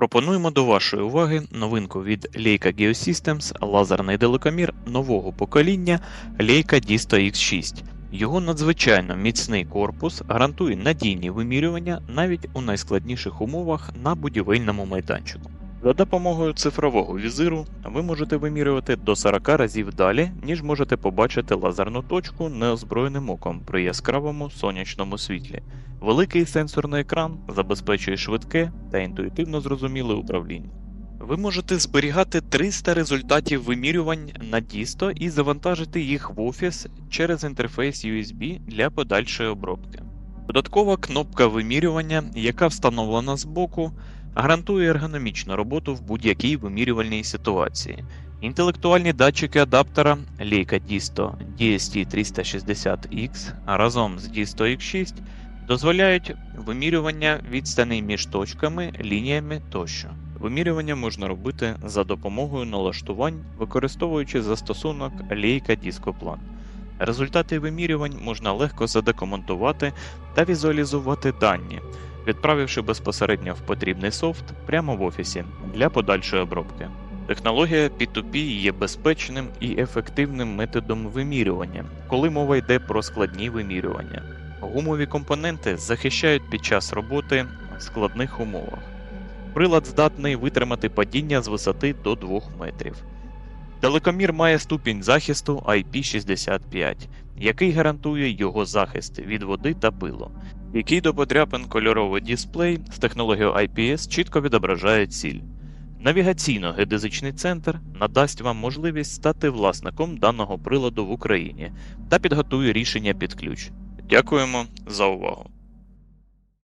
Пропонуємо до вашої уваги новинку від Leica Geosystems лазерний далекомір нового покоління Leica Disto X6. Його надзвичайно міцний корпус гарантує надійні вимірювання навіть у найскладніших умовах на будівельному майданчику. За допомогою цифрового візиру ви можете вимірювати до 40 разів далі, ніж можете побачити лазерну точку неозброєним оком при яскравому сонячному світлі. Великий сенсорний екран забезпечує швидке та інтуїтивно зрозуміле управління. Ви можете зберігати 300 результатів вимірювань на Disto і завантажити їх в офіс через інтерфейс USB для подальшої обробки. Додаткова кнопка вимірювання, яка встановлена збоку, гарантує ергономічну роботу в будь-якій вимірювальній ситуації. Інтелектуальні датчики адаптера Leica Disto DST360X разом з Disto X6 дозволяють вимірювання відстаней між точками, лініями тощо. Вимірювання можна робити за допомогою налаштувань, використовуючи застосунок Leica Discoplan. Результати вимірювань можна легко задокументувати та візуалізувати дані, відправивши безпосередньо в потрібний софт прямо в офісі для подальшої обробки. Технологія P2P є безпечним і ефективним методом вимірювання, коли мова йде про складні вимірювання. Гумові компоненти захищають під час роботи в складних умовах. Прилад здатний витримати падіння з висоти до 2 метрів. Далекомір має ступінь захисту IP65, який гарантує його захист від води та пилу, який до потряпин кольоровий дисплей з технологією IPS чітко відображає ціль. Навігаційно-геодезичний центр надасть вам можливість стати власником даного приладу в Україні та підготує рішення під ключ. Дякуємо за увагу!